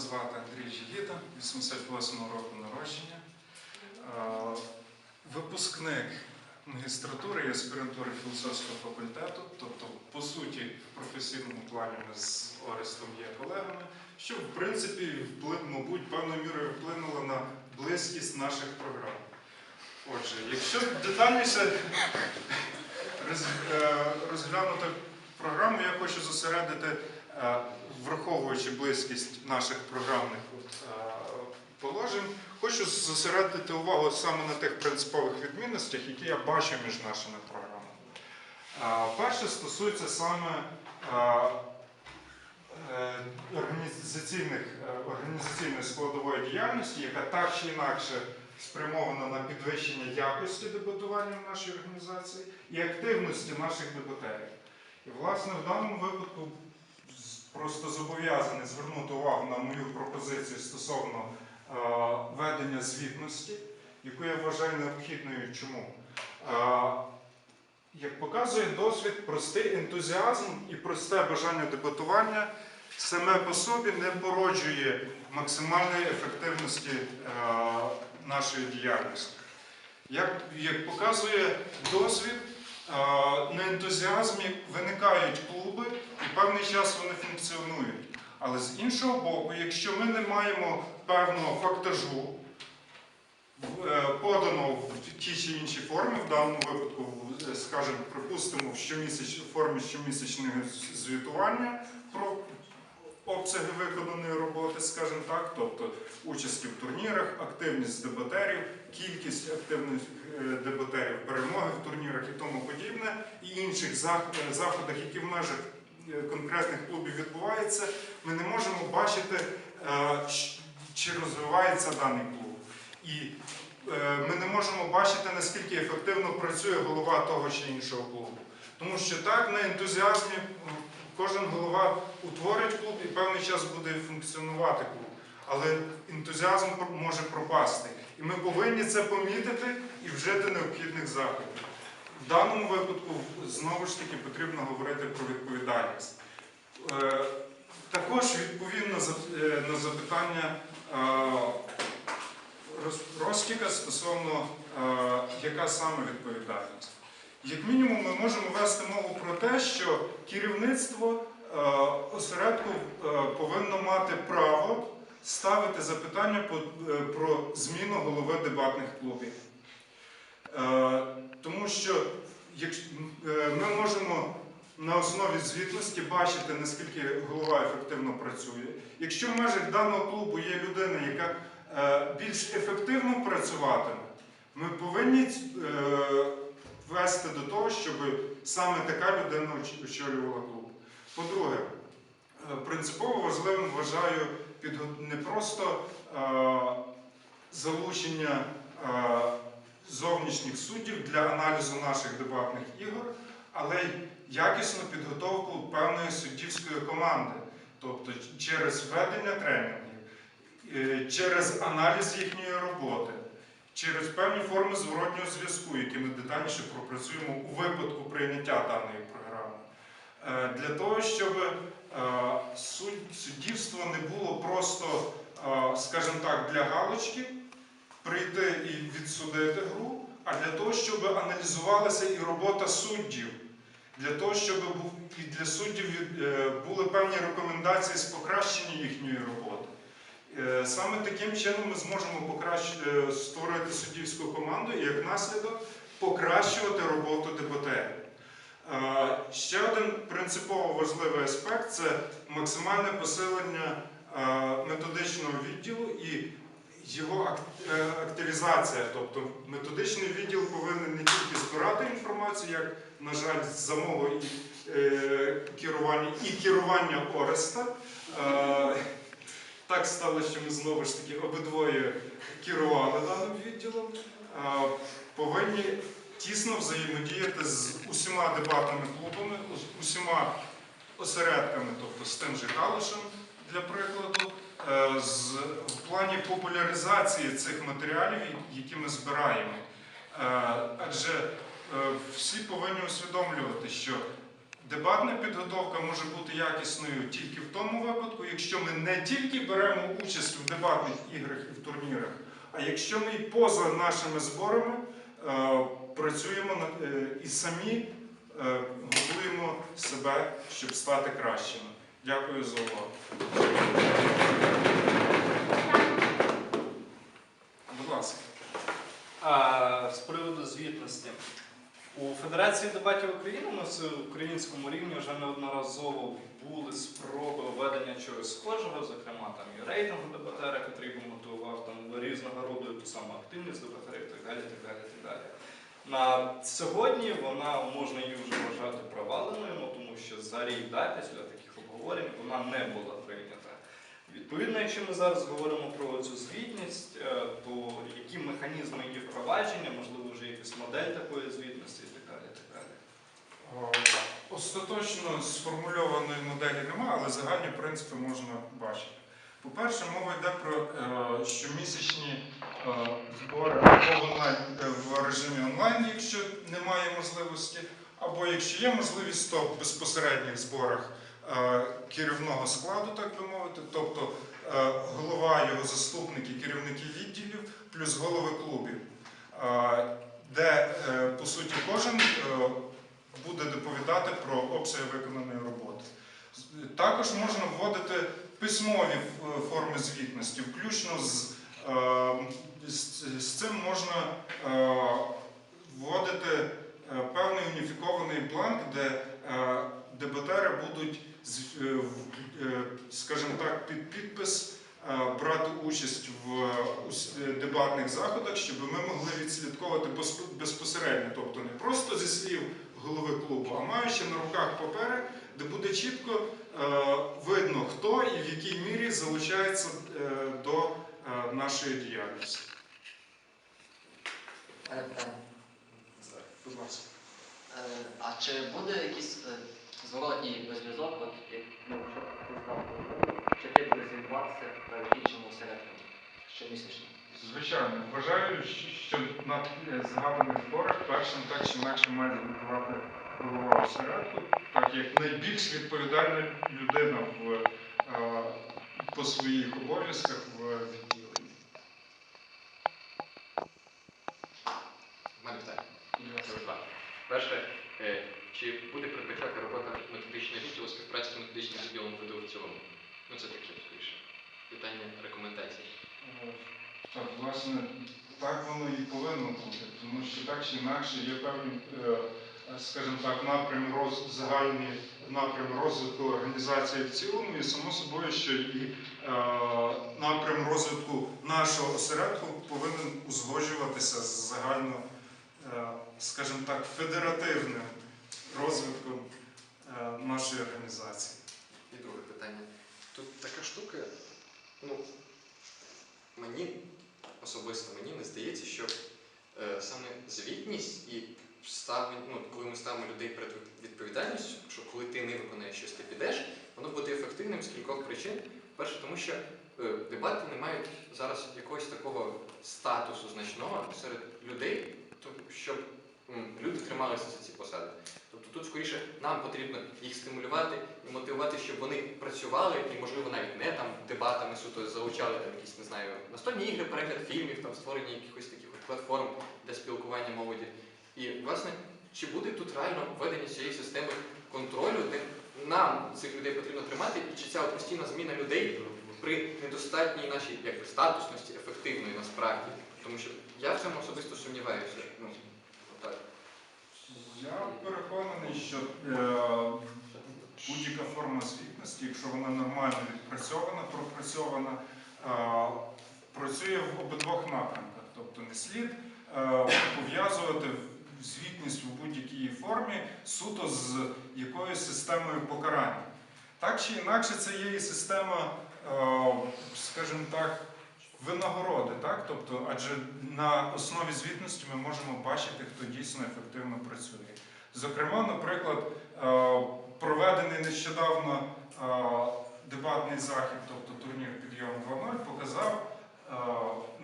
звати Андрій Жігіта, 88-го року народження. Е, Випускник магістратури і аспірантури філософського факультету, тобто, по суті, в професійному плані ми з Орестом є колегами, що в принципі, вплив, мабуть, певною мірою вплинуло на близькість наших програм. Отже, якщо детальніше е, розглянути програму, я хочу зосередити, враховуючи близькість наших програмних е, положень, хочу зосередити увагу саме на тих принципових відмінностях, які я бачу між нашими програмами. Е, Перше стосується саме е, е, організаційних, е, організаційної складової діяльності, яка так чи інакше спрямована на підвищення якості дебатування в нашій організації і активності наших дебатерів. І, власне, в даному випадку просто зобов'язаний звернути увагу на мою пропозицію стосовно е, ведення звітності, яку я вважаю необхідною. Чому? Е, як показує досвід, простий ентузіазм і просте бажання дебатування саме по собі не породжує максимальної ефективності е, нашої діяльності. Як, як показує досвід, на ентузіазмі виникають клуби і певний час вони функціонують. Але з іншого боку, якщо ми не маємо певного фактажу, е, в тій чи іншій формі, в даному випадку, скажімо, припустимо, в щомісяч, формі щомісячного звітування про обсяги виконаної роботи, скажімо так, тобто участі в турнірах, активність дебатерів, кількість активних е, дебатерів, перемоги в турнірах і тому інших е, заходах, які в межах е, конкретних клубів відбуваються, ми не можемо бачити, е, чи розвивається даний клуб. І ми не можемо бачити, наскільки ефективно працює голова того чи іншого клубу. Тому що так, на ентузіазмі кожен голова утворить клуб і певний час буде функціонувати клуб. Але ентузіазм може пропасти. І ми повинні це помітити і вжити необхідних заходів. В даному випадку знову ж таки потрібно говорити про відповідальність. Е, Також відповідно е, на запитання е, Ростіка стосовно яка саме відповідальність. Як мінімум, ми можемо вести мову про те, що керівництво осередку повинно мати право ставити запитання про зміну голови дебатних клубів. Е, тому що е, ми можемо на основі звітності бачити, наскільки голова ефективно працює. Якщо в межах даного клубу є людина, яка е, більш ефективно працюватиме, ми повинні вести до того, щоб саме така людина очолювала клуб. По-друге, принципово важливим вважаю не просто залучення зовнішніх суддів для аналізу наших дебатних ігор, але й якісну підготовку певної суддівської команди, тобто через ведення тренінгів, е, через аналіз їхньої роботи, через певні форми зворотнього зв'язку, які ми детальніше пропрацюємо у випадку прийняття даної програми. Е, Для того, щоб е, суддівство не було просто, скажімо так, для галочки, прийти і відсудити гру, а для того, щоб аналізувалася і робота суддів, для того, щоб і для суддів е, були певні рекомендації з покращення їхньої роботи. Е, Саме таким чином ми зможемо е, створити суддівську команду і як наслідок покращувати роботу. Е, Ще один принципово важливий аспект це максимальне посилення методичного відділу і його е, активізація. Тобто методичний відділ повинен не тільки збирати інформацію, як, на жаль, за мого і, е, керування, і керування Ореста. Е, так стало, що ми знову ж таки обидвоє керували даним відділом. Е, Повинні тісно взаємодіяти з усіма дебатними клубами, усіма осередками, тобто з тим же Калишем, для прикладу, е, з, в плані популяризації цих матеріалів, які ми збираємо. Е, Адже е, всі повинні усвідомлювати, що Дебатна підготовка може бути якісною тільки в тому випадку, якщо ми не тільки беремо участь в дебатних іграх і в турнірах, а якщо ми і поза нашими зборами працюємо і самі готуємо себе, щоб стати кращими. Дякую за увагу. Будь ласка. А, з приводу звітності. У Федерації дебатів України на українському рівні вже неодноразово були спроби введення чогось схожого, зокрема там і рейтингу дебатера, який би мотивував там різного роду ту саму активність дебатерів і так далі. так далі, так далі. На сьогодні вона можна її вже вважати проваленою, ну, да, після таких обговорень вона не була прийнята. Відповідно, якщо ми зараз говоримо про цю звітність, е, то які механізми її впровадження, можливо, вже якась модель такої звітності і так далі. і так далі. Остаточно сформульованої моделі немає, але загальні принципи можна бачити. По-перше, мова йде про е, щомісячні е, збори е, в режимі онлайн, якщо немає можливості, або якщо є можливість, то в безпосередніх зборах е, керівного складу, так би мовити, тобто е, голова, його заступники, керівники відділів, плюс голови клубів, е, де по суті кожен. буде доповідати про обсяги виконаної роботи. Також можна вводити письмові форми звітності, включно з, з, цим можна вводити певний уніфікований бланк, де е, дебатери будуть, е, е, скажімо так, під підпис е, брати участь в е, е, дебатних заходах, щоб ми могли відслідковувати безпосередньо, тобто не просто зі слів голови клубу, а маючи на руках папери, де буде чітко е, видно, хто і в якій мірі залучається е, до е, нашої діяльності. Будь ласка. Е, А чи буде якийсь е, зворотній зв'язок, от як ну, що ти сказав, чи ти будеш звітуватися в іншому осередку щомісячно? Звичайно, вважаю, що на е, згаданих зборах першим так чи інакше має звітувати голова осередку, так як найбільш відповідальна людина в, е, по своїх обов'язках в відділенні. У мене питання. Це два. Перше, е, чи буде передбачати робота методичного відділу співпраці з методичним відділом ВДУ в цілому? Ну це таке скоріше. Питання рекомендацій. Е, Так, власне, так воно і повинно бути, тому що так чи інакше є певні, е, скажімо так, напрям роз, загальні напрям розвитку організації в цілому, і само собою, що і е, напрям розвитку нашого осередку повинен узгоджуватися з загально, скажімо так, федеративним розвитком е, нашої організації. І друге питання. Така штука, ну, мені особисто мені не здається, що е, саме звітність і ставлення, ну, коли ми ставимо людей перед відповідальністю, що коли ти не виконаєш щось, ти підеш, воно буде ефективним з кількох причин. Перше, тому що е, дебати не мають зараз якогось такого статусу значного серед людей, щоб люди трималися за ці посади. Тобто тут скоріше нам потрібно їх стимулювати і мотивувати, щоб вони працювали і, можливо, навіть не там дебатами суто залучали там якісь, не знаю, настольні ігри, перегляд фільмів, там створення якихось таких платформ для спілкування молоді. І, власне, чи буде тут реально введення цієї системи контролю, де нам цих людей потрібно тримати, і чи ця постійна зміна людей при недостатній нашій як статусності ефективної насправді? Тому що я в цьому особисто сумніваюся. Ну, отак. Я переконаний, що е, будь-яка форма звітності, якщо вона нормально відпрацьована, е, працює в обидвох напрямках. Тобто не слід е, пов'язувати звітність у будь-якій формі суто з якоюсь системою покарання. Так чи інакше, це є і система, е, скажімо так, винагороди, так? Тобто, адже на основі звітності ми можемо бачити, хто дійсно ефективно працює. Зокрема, наприклад, проведений нещодавно дебатний захід, тобто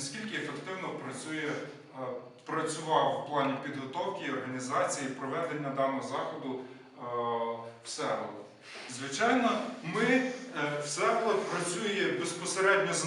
наскільки ефективно працює, е, працював в плані підготовки і організації проведення даного заходу в Всеволод. Звичайно, ми, е, Всеволод працює безпосередньо з